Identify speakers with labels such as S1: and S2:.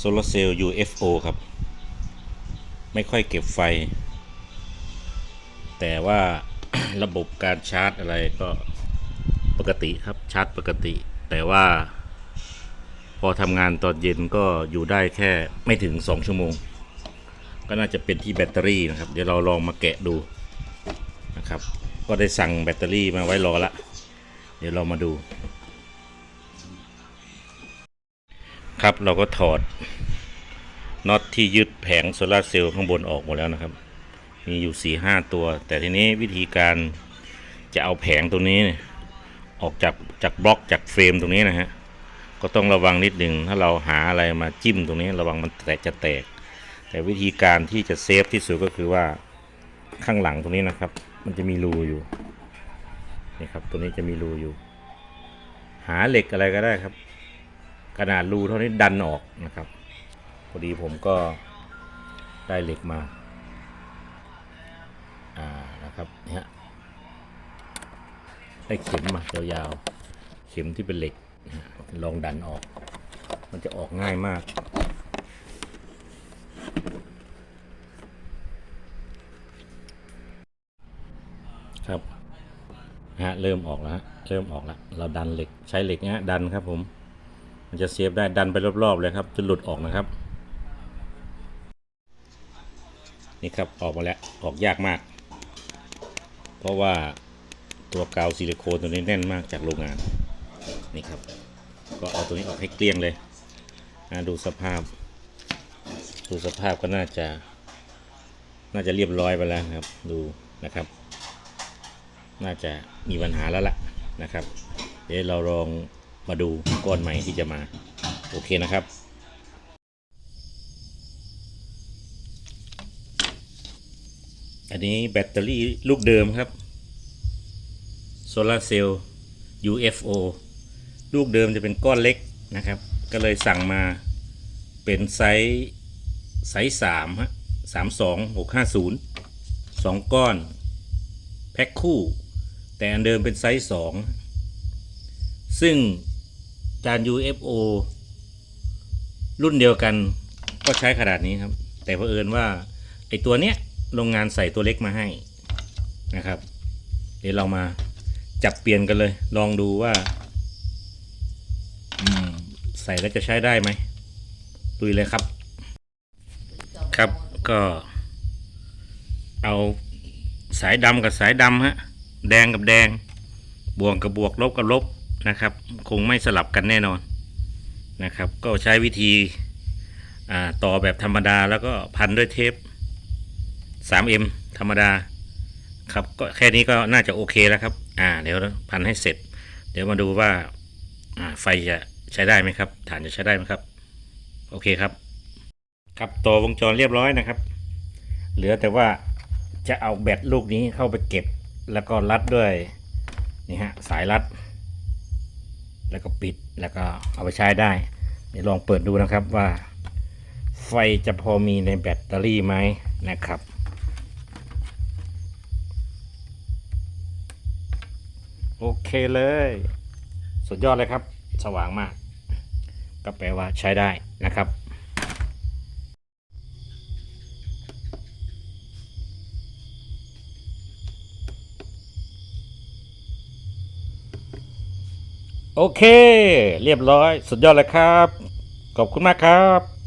S1: โซลาเซลล์ UFO ครับ ไม่ค่อยเก็บไฟ แต่ว่าระบบการชาร์จอะไรก็ปกติครับชาร์จปกติ แต่ว่า พอทำงานตอนเย็นก็อยู่ได้แค่ไม่ถึง 2 ชั่วโมง ก็น่าจะเป็นที่แบตเตอรี่นะครับ เดี๋ยวเราลองมาแกะดูนะครับ ก็ได้สั่งแบตเตอรี่มาไว้รอละ เดี๋ยวเรามาดู ครับเราก็ถอดน็อตที่ยึดแผงโซลาเซลล์ข้างบนออกหมดแล้วนะครับ มีอยู่4ี่ห้าตัว แต่ทีนี้วิธีการจะเอาแผงตรงนี้ ออกจากจากบล็อกจากเฟรมตรงนี้นะฮะก็ต้องระวังนิดหนึ่งถ้าเราหาอะไรมาจิ้มตรงนี้ระวังมันแตกจะแตก แต่วิธีการที่จะเซฟที่สุดก็คือว่าข้างหลังตรงนี้นะครับ มันจะมีรูอยู่นี่ครับตัวนี้จะมีรูอยู่ หาเหล็กอะไรก็ได้ครับ ขนาดรูเท่านี้ดันออกนะครับพอดีผมก็ได้เหล็กมาอ่านะครับเนี่ยได้เข็มมายาวๆ เข็มที่เป็นเหล็กลองดันออก มันจะออกง่ายมากครับฮะเริ่มออกแล้วฮะเริ่มออกแล้ว เราดันเหล็กใช้เหล็กเนี้ยดันครับผม มันจะเซฟได้ดันไปรอบๆเลยครับจนหลุดออกนะครับ นี่ครับออกมาแล้วออกยากมาก เพราะว่าตัวกาวซิลิโคนตัวนี้แน่นมากจากโรงงานนี่ครับ ก็เอาตัวนี้ออกให้เกลี้ยงเลยดูสภาพ ดูสภาพก็น่าจะ น่าจะเรียบร้อยไปแล้วครับ ดูนะครับ น่าจะมีปัญหาแล้วล่ะนะครับ เดี๋ยวเราลอง มาดูก้อนใหม่ที่จะมา โอเคนะครับอันนี้แบตเตอรี่ลูกเดิมครับโซลาเซลล์ UFO ลูกเดิมจะเป็นก้อนเล็กนะครับ ก็เลยสั่งมาเป็นไซส์ไซส์สามฮะสามสองหกห้าศูนย์สองก้อน แพ็คคู่ แต่อันเดิมเป็นไซส์สองซึ่ง จาน UFO รุ่นเดียวกันก็ใช้ขนาดนี้ครับ แต่เผอิญว่าไอตัวเนี้ยโรงงานใส่ตัวเล็กมาให้นะครับ เดี๋ยวเรามาจับเปลี่ยนกันเลย ลองดูว่าใส่แล้วจะใช้ได้ไหมลุยเลยครับ ครับก็เอาสายดำกับสายดำฮะ แดงกับแดง บวกกับบวกลบกับลบ นะครับ คงไม่สลับกันแน่นอนนะครับ ก็ใช้วิธีต่อแบบธรรมดาแล้วก็พันด้วยเทป 3M ธรรมดาครับก็แค่นี้ก็น่าจะโอเคแล้วครับ อ่าเดี๋ยวพันให้เสร็จ เดี๋ยวมาดูว่าอ่าไฟจะใช้ได้ไหมครับ ฐานจะใช้ได้ไหมครับ โอเคครับ ครับต่อวงจรเรียบร้อยนะครับ เหลือแต่ว่าจะเอาแบตลูกนี้เข้าไปเก็บ แล้วก็รัดด้วยนี่ฮะสายรัด แล้วก็ปิดแล้วก็เอาไปใช้ได้เดี๋ยวลองเปิดดูนะครับว่า ไฟจะพอมีในแบตเตอรี่ไหมนะครับ โอเคเลย สุดยอดเลยครับ สว่างมาก ก็แปลว่าใช้ได้นะครับ โอเค เรียบร้อย สุดยอดเลยครับ ขอบคุณมากครับ